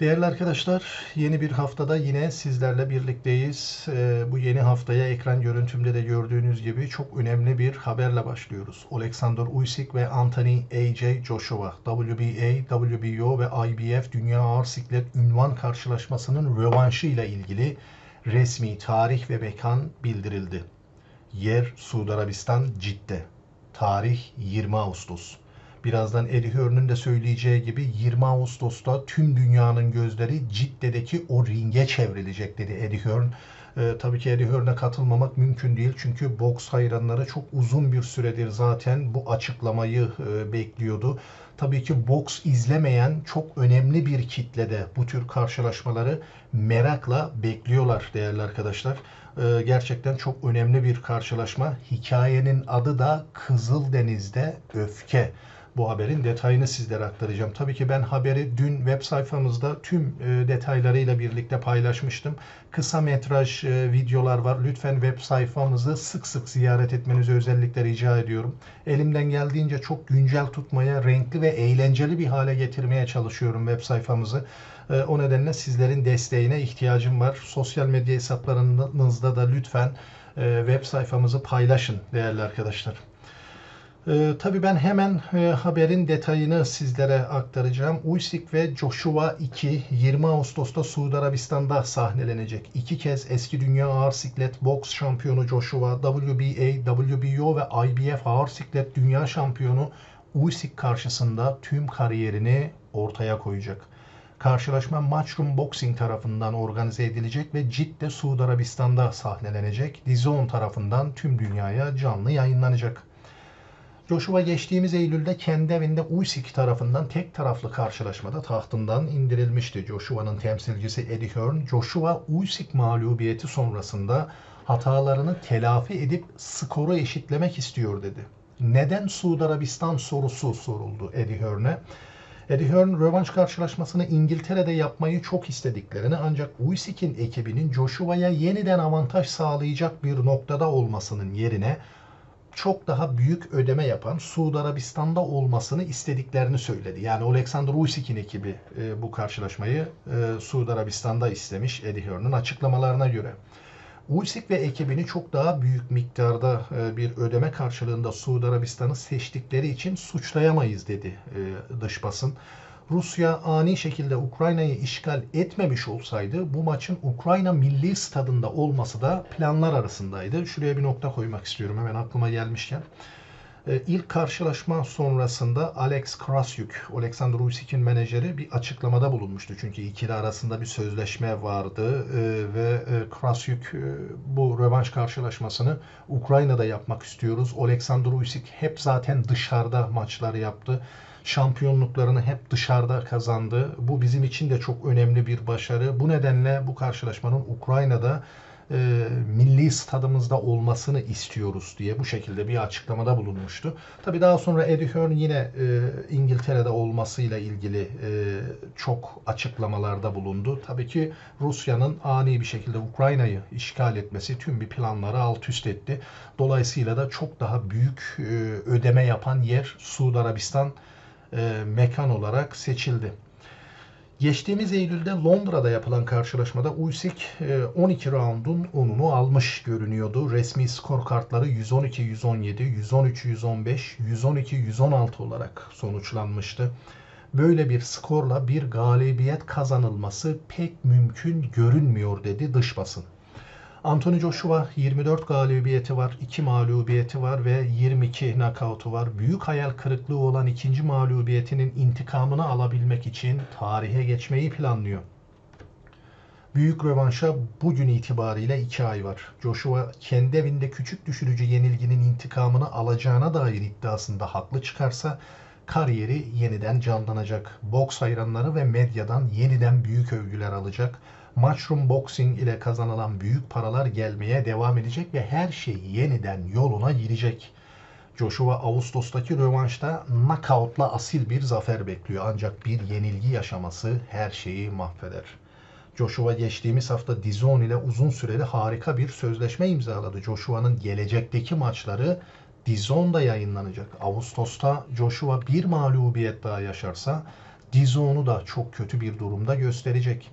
Değerli arkadaşlar, yeni bir haftada yine sizlerle birlikteyiz. Ee, bu yeni haftaya ekran görüntümde de gördüğünüz gibi çok önemli bir haberle başlıyoruz. Alexander Usyk ve Anthony AJ Joshua, WBA, WBO ve IBF Dünya Ağır Siklet ünvan karşılaşmasının rövanşı ile ilgili resmi tarih ve mekan bildirildi. Yer Suudi Arabistan, Cidde. Tarih 20 Ağustos. Birazdan Eddie Hearn'ün de söyleyeceği gibi 20 Ağustos'ta tüm dünyanın gözleri Cidde'deki o ringe çevrilecek dedi Eddie Hearn. Ee, tabii ki Eddie Hearn'e katılmamak mümkün değil çünkü boks hayranları çok uzun bir süredir zaten bu açıklamayı e, bekliyordu. Tabii ki boks izlemeyen çok önemli bir kitlede bu tür karşılaşmaları merakla bekliyorlar değerli arkadaşlar. Ee, gerçekten çok önemli bir karşılaşma. Hikayenin adı da Kızıldeniz'de Öfke bu haberin detayını sizlere aktaracağım. Tabii ki ben haberi dün web sayfamızda tüm e, detaylarıyla birlikte paylaşmıştım. Kısa metraj e, videolar var. Lütfen web sayfamızı sık sık ziyaret etmenizi özellikle rica ediyorum. Elimden geldiğince çok güncel tutmaya, renkli ve eğlenceli bir hale getirmeye çalışıyorum web sayfamızı. E, o nedenle sizlerin desteğine ihtiyacım var. Sosyal medya hesaplarınızda da lütfen web sayfamızı paylaşın değerli arkadaşlar. Ee, tabii ben hemen e, haberin detayını sizlere aktaracağım. Usyk ve Joshua 2 20 Ağustos'ta Suudi Arabistan'da sahnelenecek. İki kez eski dünya ağır siklet boks şampiyonu Joshua, WBA, WBO ve IBF ağır siklet dünya şampiyonu Usyk karşısında tüm kariyerini ortaya koyacak. Karşılaşma Matchroom Boxing tarafından organize edilecek ve Cidde Suudi Arabistan'da sahnelenecek. DAZN tarafından tüm dünyaya canlı yayınlanacak. Joshua geçtiğimiz Eylül'de kendi evinde Usyk tarafından tek taraflı karşılaşmada tahtından indirilmişti. Joshua'nın temsilcisi Eddie Hearn, Joshua Usyk mağlubiyeti sonrasında hatalarını telafi edip skoru eşitlemek istiyor dedi. Neden Suudi Arabistan sorusu soruldu Eddie Hearn'e. Eddie Hearn rövanş karşılaşmasını İngiltere'de yapmayı çok istediklerini ancak Usyk'in ekibinin Joshua'ya yeniden avantaj sağlayacak bir noktada olmasının yerine çok daha büyük ödeme yapan Suudi Arabistan'da olmasını istediklerini söyledi. Yani Alexander Usyk'in ekibi e, bu karşılaşmayı e, Suudi Arabistan'da istemiş Eddie Hearn'ın açıklamalarına göre. Usyk ve ekibini çok daha büyük miktarda e, bir ödeme karşılığında Suudi Arabistan'ı seçtikleri için suçlayamayız dedi e, dış basın. Rusya ani şekilde Ukrayna'yı işgal etmemiş olsaydı bu maçın Ukrayna milli stadında olması da planlar arasındaydı. Şuraya bir nokta koymak istiyorum hemen aklıma gelmişken. Ee, ilk karşılaşma sonrasında Alex Krasyuk, Alexander Usyk'in menajeri bir açıklamada bulunmuştu. Çünkü ikili arasında bir sözleşme vardı ee, ve e, Krasyuk e, bu rövanş karşılaşmasını Ukrayna'da yapmak istiyoruz. Alexander Usyk hep zaten dışarıda maçları yaptı şampiyonluklarını hep dışarıda kazandı. Bu bizim için de çok önemli bir başarı. Bu nedenle bu karşılaşmanın Ukrayna'da e, milli stadımızda olmasını istiyoruz diye bu şekilde bir açıklamada bulunmuştu. Tabii daha sonra Eddie Hearn yine e, İngiltere'de olmasıyla ilgili e, çok açıklamalarda bulundu. Tabii ki Rusya'nın ani bir şekilde Ukrayna'yı işgal etmesi tüm bir planları alt üst etti. Dolayısıyla da çok daha büyük e, ödeme yapan yer Suudi Arabistan e, mekan olarak seçildi. Geçtiğimiz Eylül'de Londra'da yapılan karşılaşmada Usyk 12 e, roundun 10'unu almış görünüyordu. Resmi skor kartları 112-117, 113-115, 112-116 olarak sonuçlanmıştı. Böyle bir skorla bir galibiyet kazanılması pek mümkün görünmüyor dedi dış basın. Anthony Joshua 24 galibiyeti var, 2 mağlubiyeti var ve 22 knockout'u var. Büyük hayal kırıklığı olan ikinci mağlubiyetinin intikamını alabilmek için tarihe geçmeyi planlıyor. Büyük rövanşa bugün itibariyle 2 ay var. Joshua kendi evinde küçük düşürücü yenilginin intikamını alacağına dair iddiasında haklı çıkarsa kariyeri yeniden canlanacak. Boks hayranları ve medyadan yeniden büyük övgüler alacak. Matchroom Boxing ile kazanılan büyük paralar gelmeye devam edecek ve her şey yeniden yoluna girecek. Joshua Ağustos'taki rövanşta knockout'la asil bir zafer bekliyor ancak bir yenilgi yaşaması her şeyi mahveder. Joshua geçtiğimiz hafta Dizon ile uzun süreli harika bir sözleşme imzaladı. Joshua'nın gelecekteki maçları Dizon'da yayınlanacak. Ağustos'ta Joshua bir mağlubiyet daha yaşarsa Dizon'u da çok kötü bir durumda gösterecek.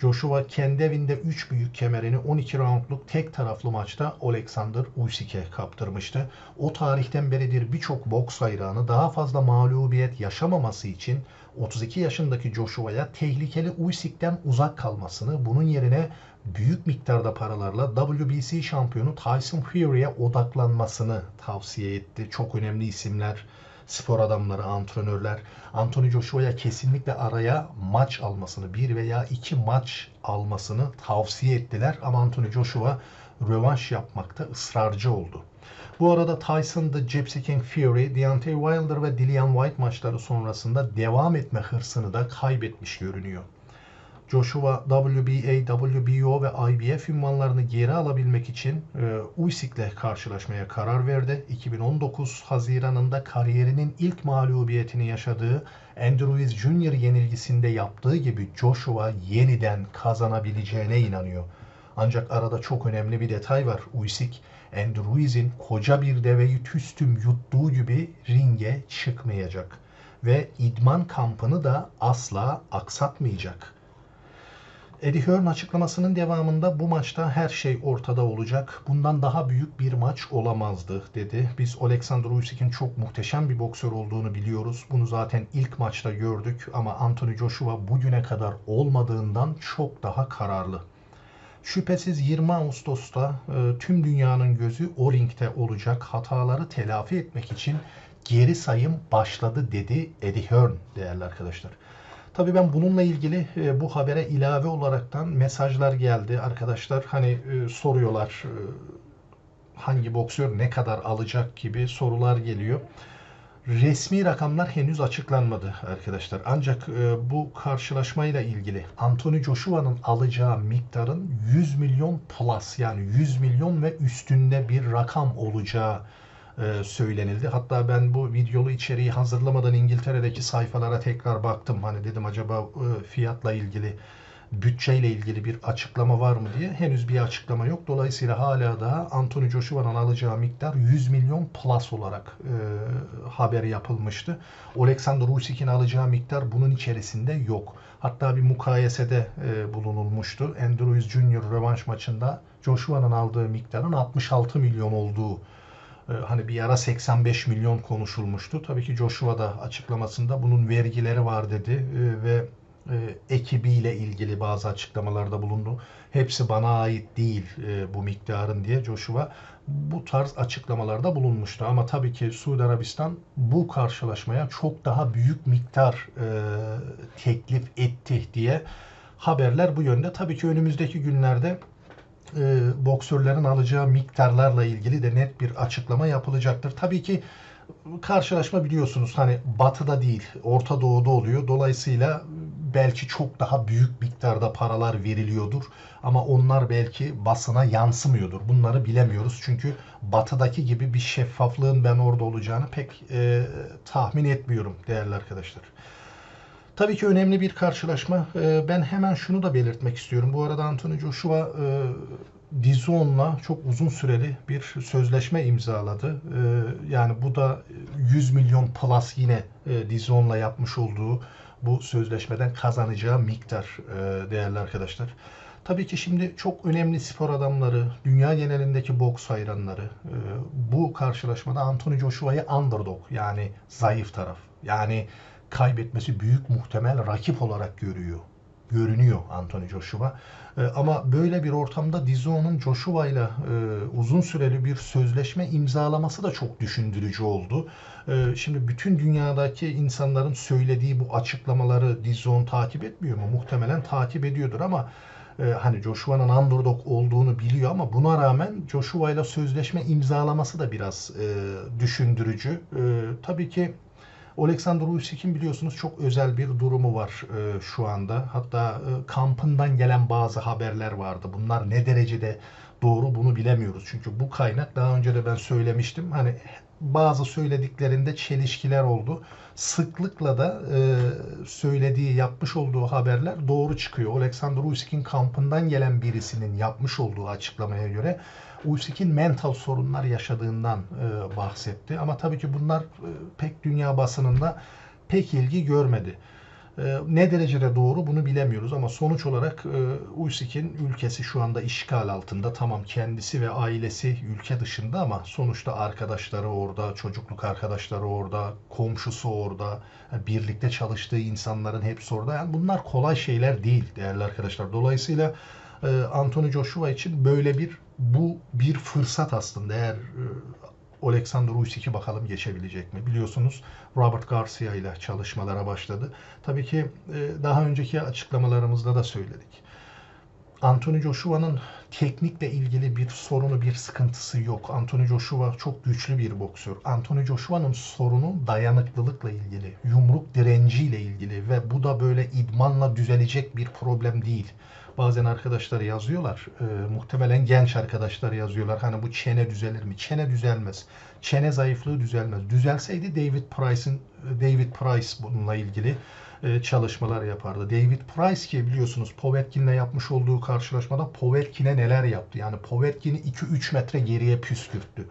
Joshua kendi evinde 3 büyük kemerini 12 roundluk tek taraflı maçta Alexander Usyk'e kaptırmıştı. O tarihten beridir birçok boks hayranı daha fazla mağlubiyet yaşamaması için 32 yaşındaki Joshua'ya tehlikeli Usyk'ten uzak kalmasını, bunun yerine büyük miktarda paralarla WBC şampiyonu Tyson Fury'e odaklanmasını tavsiye etti. Çok önemli isimler spor adamları, antrenörler Anthony Joshua'ya kesinlikle araya maç almasını, bir veya iki maç almasını tavsiye ettiler. Ama Anthony Joshua rövanş yapmakta ısrarcı oldu. Bu arada Tyson, The Gypsy King Fury, Deontay Wilder ve Dillian White maçları sonrasında devam etme hırsını da kaybetmiş görünüyor. Joshua WBA, WBO ve IBF ünvanlarını geri alabilmek için e, Usyk'le karşılaşmaya karar verdi. 2019 Haziran'ında kariyerinin ilk mağlubiyetini yaşadığı Andrew Jr. yenilgisinde yaptığı gibi Joshua yeniden kazanabileceğine inanıyor. Ancak arada çok önemli bir detay var. Usyk, Andrew koca bir deveyi tüstüm yuttuğu gibi ringe çıkmayacak. Ve idman kampını da asla aksatmayacak. Eddie Hearn açıklamasının devamında bu maçta her şey ortada olacak. Bundan daha büyük bir maç olamazdı dedi. Biz Alexander Usyk'in çok muhteşem bir boksör olduğunu biliyoruz. Bunu zaten ilk maçta gördük ama Anthony Joshua bugüne kadar olmadığından çok daha kararlı. Şüphesiz 20 Ağustos'ta e, tüm dünyanın gözü o ringte olacak. Hataları telafi etmek için geri sayım başladı dedi Eddie Hearn değerli arkadaşlar. Tabii ben bununla ilgili e, bu habere ilave olaraktan mesajlar geldi. Arkadaşlar hani e, soruyorlar e, hangi boksör ne kadar alacak gibi sorular geliyor. Resmi rakamlar henüz açıklanmadı arkadaşlar. Ancak e, bu karşılaşmayla ilgili Anthony Joshua'nın alacağı miktarın 100 milyon plus yani 100 milyon ve üstünde bir rakam olacağı e, söylenildi. Hatta ben bu videolu içeriği hazırlamadan İngiltere'deki sayfalara tekrar baktım. Hani dedim acaba e, fiyatla ilgili bütçeyle ilgili bir açıklama var mı diye. Henüz bir açıklama yok. Dolayısıyla hala daha Anthony Joshua'nın alacağı miktar 100 milyon plus olarak e, haber yapılmıştı. Alexander Usyk'in alacağı miktar bunun içerisinde yok. Hatta bir mukayesede e, bulunulmuştu. Andrews Junior rövanş maçında Joshua'nın aldığı miktarın 66 milyon olduğu hani bir ara 85 milyon konuşulmuştu. Tabii ki Joshua da açıklamasında bunun vergileri var dedi ee, ve e, ekibiyle ilgili bazı açıklamalarda bulundu. Hepsi bana ait değil e, bu miktarın diye Joshua bu tarz açıklamalarda bulunmuştu. Ama tabii ki Suudi Arabistan bu karşılaşmaya çok daha büyük miktar e, teklif etti diye haberler bu yönde. Tabii ki önümüzdeki günlerde e, boksörlerin alacağı miktarlarla ilgili de net bir açıklama yapılacaktır. Tabii ki karşılaşma biliyorsunuz hani batıda değil Orta Doğu'da oluyor. Dolayısıyla belki çok daha büyük miktarda paralar veriliyordur. Ama onlar belki basına yansımıyordur. Bunları bilemiyoruz. Çünkü batıdaki gibi bir şeffaflığın ben orada olacağını pek e, tahmin etmiyorum değerli arkadaşlar. Tabii ki önemli bir karşılaşma. Ee, ben hemen şunu da belirtmek istiyorum. Bu arada Anthony Joshua e, Dizon'la çok uzun süreli bir sözleşme imzaladı. Ee, yani bu da 100 milyon plus yine e, Dizon'la yapmış olduğu bu sözleşmeden kazanacağı miktar e, değerli arkadaşlar. Tabii ki şimdi çok önemli spor adamları, dünya genelindeki boks hayranları bu karşılaşmada Anthony Joshua'yı underdog yani zayıf taraf. Yani kaybetmesi büyük muhtemel rakip olarak görüyor. Görünüyor Anthony Joshua. E, ama böyle bir ortamda Dizon'un Joshua ile e, uzun süreli bir sözleşme imzalaması da çok düşündürücü oldu. E, şimdi bütün dünyadaki insanların söylediği bu açıklamaları Dizon takip etmiyor mu? Muhtemelen takip ediyordur ama e, hani Joshua'nın underdog olduğunu biliyor ama buna rağmen Joshua ile sözleşme imzalaması da biraz e, düşündürücü. E, tabii ki Alexander Usyk'in biliyorsunuz çok özel bir durumu var e, şu anda. Hatta e, kampından gelen bazı haberler vardı. Bunlar ne derecede doğru bunu bilemiyoruz. Çünkü bu kaynak daha önce de ben söylemiştim. Hani bazı söylediklerinde çelişkiler oldu. Sıklıkla da e, söylediği, yapmış olduğu haberler doğru çıkıyor. Alexander Usyk'in kampından gelen birisinin yapmış olduğu açıklamaya göre Usyk'in mental sorunlar yaşadığından e, bahsetti. Ama tabii ki bunlar e, pek dünya basınında pek ilgi görmedi. E, ne derecede doğru bunu bilemiyoruz ama sonuç olarak e, Usyk'in ülkesi şu anda işgal altında. Tamam kendisi ve ailesi ülke dışında ama sonuçta arkadaşları orada, çocukluk arkadaşları orada, komşusu orada, yani birlikte çalıştığı insanların hepsi orada. Yani bunlar kolay şeyler değil değerli arkadaşlar. Dolayısıyla e, Anthony Joshua için böyle bir bu bir fırsat aslında. Eğer e, Alexander Usyk'i bakalım geçebilecek mi? Biliyorsunuz Robert Garcia ile çalışmalara başladı. Tabii ki e, daha önceki açıklamalarımızda da söyledik. Anthony Joshua'nın teknikle ilgili bir sorunu, bir sıkıntısı yok. Anthony Joshua çok güçlü bir boksör. Anthony Joshua'nın sorunu dayanıklılıkla ilgili, yumruk direnciyle ilgili ve bu da böyle idmanla düzelecek bir problem değil. Bazen arkadaşlar yazıyorlar, e, muhtemelen genç arkadaşlar yazıyorlar. Hani bu çene düzelir mi? Çene düzelmez. Çene zayıflığı düzelmez. Düzelseydi David Price'ın David Price bununla ilgili e, çalışmalar yapardı. David Price ki biliyorsunuz Povetkin'le yapmış olduğu karşılaşmada Povetkin'e neler yaptı? Yani Povetkin'i 2-3 metre geriye püskürttü.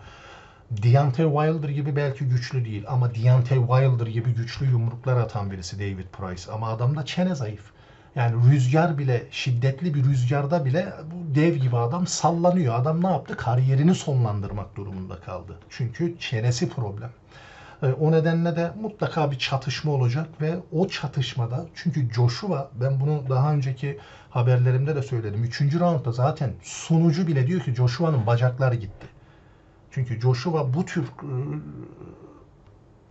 Deontay Wilder gibi belki güçlü değil ama Deontay Wilder gibi güçlü yumruklar atan birisi David Price. Ama adamda çene zayıf. Yani rüzgar bile, şiddetli bir rüzgarda bile bu dev gibi adam sallanıyor. Adam ne yaptı? Kariyerini sonlandırmak durumunda kaldı. Çünkü çenesi problem. E, o nedenle de mutlaka bir çatışma olacak ve o çatışmada çünkü Joshua ben bunu daha önceki haberlerimde de söyledim. Üçüncü roundda zaten sunucu bile diyor ki Joshua'nın bacakları gitti. Çünkü Joshua bu tür e,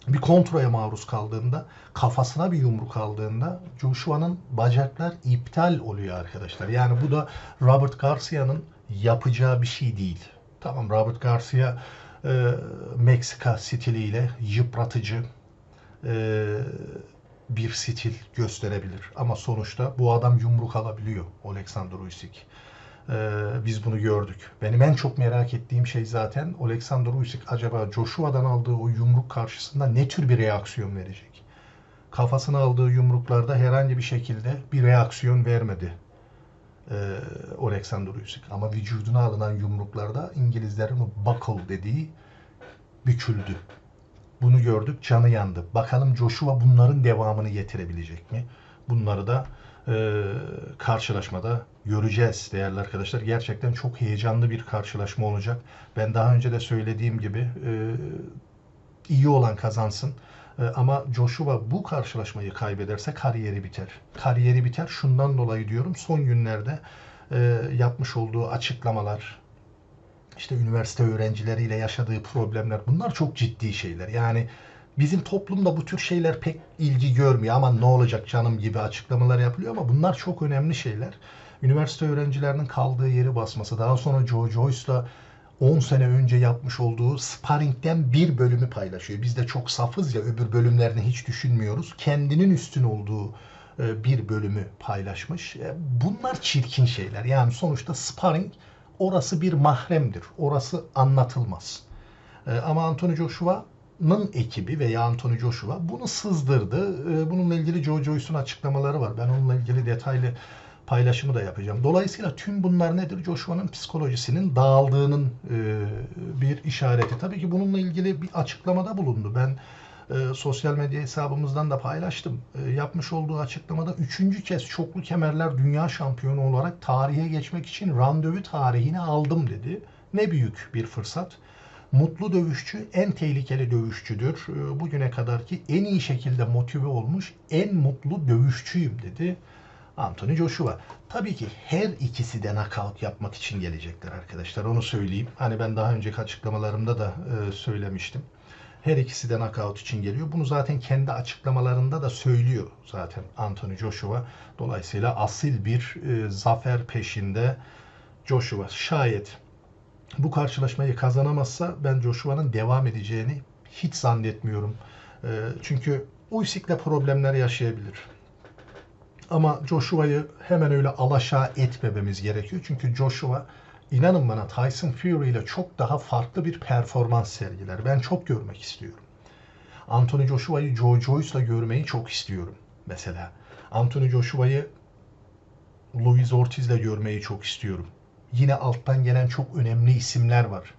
bir kontroya maruz kaldığında, kafasına bir yumruk aldığında Joshua'nın bacaklar iptal oluyor arkadaşlar. Yani bu da Robert Garcia'nın yapacağı bir şey değil. Tamam Robert Garcia e, Meksika stiliyle yıpratıcı e, bir stil gösterebilir. Ama sonuçta bu adam yumruk alabiliyor Alexander Usyk. Ee, biz bunu gördük. Benim en çok merak ettiğim şey zaten Alexander Usyk acaba Joshua'dan aldığı o yumruk karşısında ne tür bir reaksiyon verecek? Kafasına aldığı yumruklarda herhangi bir şekilde bir reaksiyon vermedi e, Alexander Usyk. Ama vücuduna alınan yumruklarda İngilizlerin o buckle dediği büküldü. Bunu gördük, canı yandı. Bakalım Joshua bunların devamını getirebilecek mi? Bunları da e, karşılaşmada göreceğiz değerli arkadaşlar. Gerçekten çok heyecanlı bir karşılaşma olacak. Ben daha önce de söylediğim gibi e, iyi olan kazansın. E, ama Joshua bu karşılaşmayı kaybederse kariyeri biter. Kariyeri biter. Şundan dolayı diyorum son günlerde e, yapmış olduğu açıklamalar, işte üniversite öğrencileriyle yaşadığı problemler bunlar çok ciddi şeyler. Yani bizim toplumda bu tür şeyler pek ilgi görmüyor ama ne olacak canım gibi açıklamalar yapılıyor ama bunlar çok önemli şeyler. Üniversite öğrencilerinin kaldığı yeri basması, daha sonra Joe Joyce'la 10 sene önce yapmış olduğu sparring'den bir bölümü paylaşıyor. Biz de çok safız ya öbür bölümlerini hiç düşünmüyoruz. Kendinin üstün olduğu e, bir bölümü paylaşmış. E, bunlar çirkin şeyler. Yani sonuçta sparring orası bir mahremdir. Orası anlatılmaz. E, ama Anthony Joshua'nın ekibi veya Anthony Joshua bunu sızdırdı. Bununla ilgili Joe Joyce'un açıklamaları var. Ben onunla ilgili detaylı paylaşımı da yapacağım. Dolayısıyla tüm bunlar nedir? Joshua'nın psikolojisinin dağıldığının e, bir işareti. Tabii ki bununla ilgili bir açıklamada bulundu. Ben e, sosyal medya hesabımızdan da paylaştım. E, yapmış olduğu açıklamada üçüncü kez çoklu kemerler dünya şampiyonu olarak tarihe geçmek için randevu tarihini aldım dedi. Ne büyük bir fırsat. Mutlu dövüşçü en tehlikeli dövüşçüdür. E, bugüne kadarki en iyi şekilde motive olmuş en mutlu dövüşçüyüm dedi. Anthony Joshua. Tabii ki her ikisi de knockout yapmak için gelecekler arkadaşlar. Onu söyleyeyim. Hani ben daha önceki açıklamalarımda da e, söylemiştim. Her ikisi de knockout için geliyor. Bunu zaten kendi açıklamalarında da söylüyor zaten Anthony Joshua. Dolayısıyla asil bir e, zafer peşinde Joshua. Şayet bu karşılaşmayı kazanamazsa ben Joshua'nın devam edeceğini hiç zannetmiyorum. E, çünkü Usyk'le problemler yaşayabilir. Ama Joshua'yı hemen öyle alaşağı etmememiz gerekiyor. Çünkü Joshua inanın bana Tyson Fury ile çok daha farklı bir performans sergiler. Ben çok görmek istiyorum. Anthony Joshua'yı Joe Joyce'la görmeyi çok istiyorum mesela. Anthony Joshua'yı Luis Ortiz'le görmeyi çok istiyorum. Yine alttan gelen çok önemli isimler var.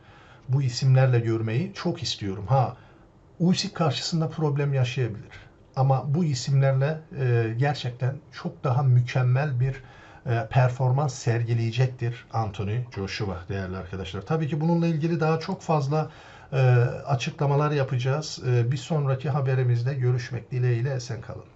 Bu isimlerle görmeyi çok istiyorum. Ha Usyk karşısında problem yaşayabilir. Ama bu isimlerle e, gerçekten çok daha mükemmel bir e, performans sergileyecektir Anthony Joshua değerli arkadaşlar. Tabii ki bununla ilgili daha çok fazla e, açıklamalar yapacağız. E, bir sonraki haberimizde görüşmek dileğiyle esen kalın.